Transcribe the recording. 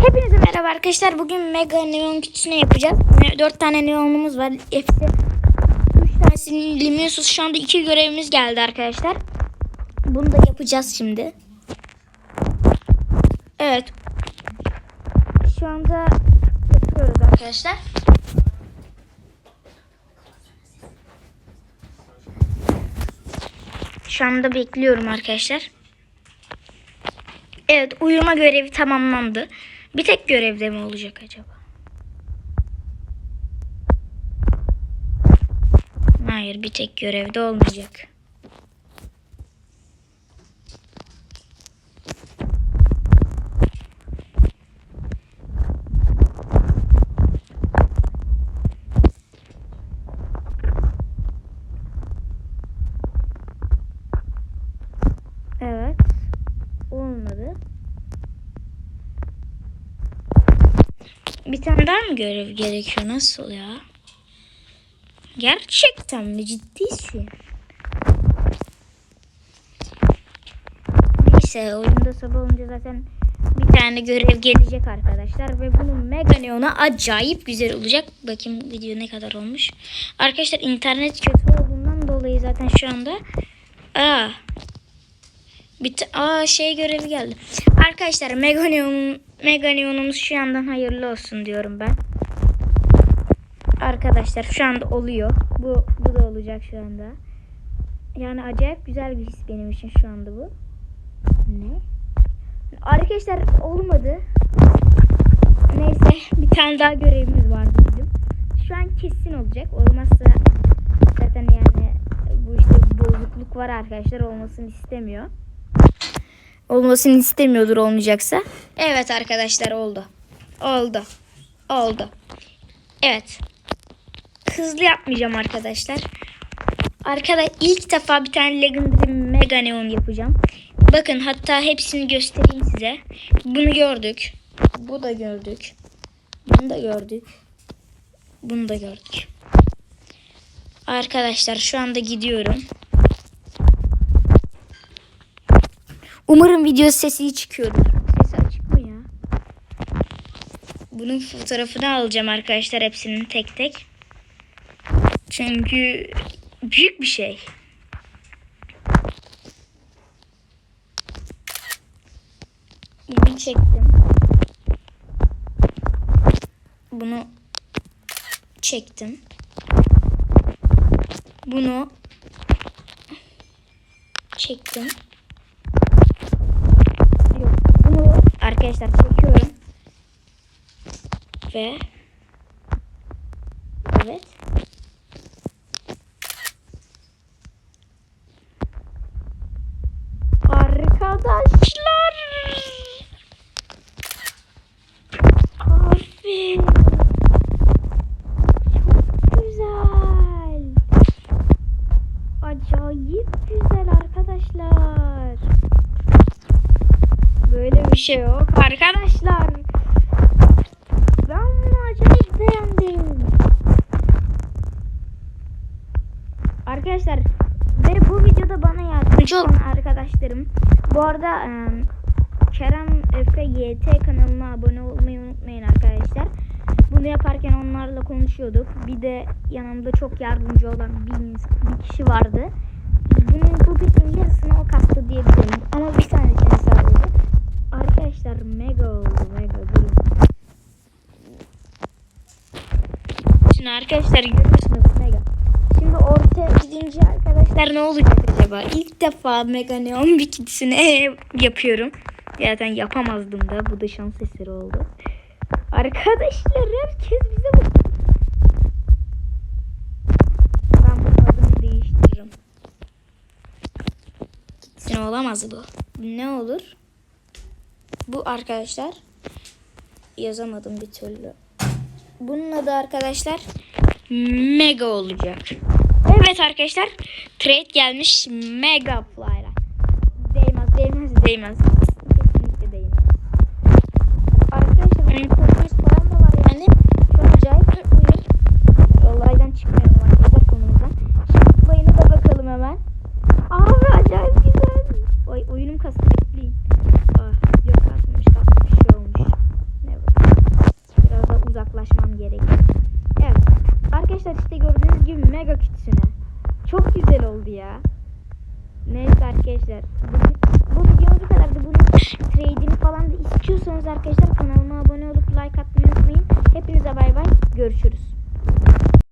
Hepinize merhaba arkadaşlar. Bugün mega neon kutusunu yapacağız. 4 tane neonumuz var. Hepsi 3 tanesinin limiyorsunuz. Şu anda 2 görevimiz geldi arkadaşlar. Bunu da yapacağız şimdi. Evet. Şu anda yapıyoruz arkadaşlar. Şu anda bekliyorum arkadaşlar. Evet uyuma görevi tamamlandı. Bir tek görevde mi olacak acaba? Hayır bir tek görevde olmayacak. Evet. Olmadı. Bir tane daha mı görev gerekiyor? Nasıl ya? Gerçekten mi? Ciddisin. Neyse oyunda sabah olunca zaten bir tane görev gelecek arkadaşlar. Ve bunun Mega Neon'a acayip güzel olacak. Bakayım video ne kadar olmuş. Arkadaşlar internet kötü olduğundan dolayı zaten şu anda... Aa, bir ta- Aa şey görevi geldi. Arkadaşlar Meganion Meganion'umuz şu yandan hayırlı olsun diyorum ben. Arkadaşlar şu anda oluyor. Bu bu da olacak şu anda. Yani acayip güzel bir his benim için şu anda bu. Ne? Arkadaşlar olmadı. Neyse bir tane daha görevimiz vardı bizim. Şu an kesin olacak. Olmazsa zaten yani bu işte bozukluk var arkadaşlar olmasını istemiyor olmasını istemiyordur olmayacaksa. Evet arkadaşlar oldu. Oldu. Oldu. Evet. Hızlı yapmayacağım arkadaşlar. Arkada ilk defa bir tane Legendary Mega Neon yapacağım. Bakın hatta hepsini göstereyim size. Bunu gördük. Bu da gördük. Bunu da gördük. Bunu da gördük. Arkadaşlar şu anda gidiyorum. Umarım video sesi çıkıyordur. Sesi açık mı ya? Bunun fotoğrafını alacağım arkadaşlar hepsinin tek tek. Çünkü büyük bir şey. Bunu çektim. Bunu çektim. Bunu çektim. Arkadaşlar çekiyorum. Ve evet. Bir şey yok arkadaşlar. Ben bunu acayip beğendim. Arkadaşlar ve bu videoda bana yardımcı olan arkadaşlarım. Bu arada Kerem Efe YT kanalına abone olmayı unutmayın arkadaşlar. Bunu yaparken onlarla konuşuyorduk. Bir de yanımda çok yardımcı olan bir, bir kişi vardı. Bunun bu videonun yarısını o kastı diyebilirim. Ama bir tanesini sadece. Arkadaşlar mega oldu mega durun. Şimdi arkadaşlar görüyorsunuz mega. Şimdi ortaya gidince arkadaşlar ne olacak acaba? İlk defa mega neon bikinisini yapıyorum. Zaten yapamazdım da bu da şans eseri oldu. Arkadaşlar herkes bize bak. Ben bu adını değiştiririm. Gitsin olamaz bu. Ne olur? Bu arkadaşlar yazamadım bir türlü. Bunun adı arkadaşlar Mega olacak. Evet arkadaşlar trade gelmiş Mega Fly'la. Değmez değmez değmez. Kesinlikle değmez. Arkadaşlar Çok güzel oldu ya. Neyse arkadaşlar. Bu, bu videomuz bu kadardı. Bunun trade'ini falan da istiyorsanız arkadaşlar kanalıma abone olup like atmayı unutmayın. Hepinize bay bay. Görüşürüz.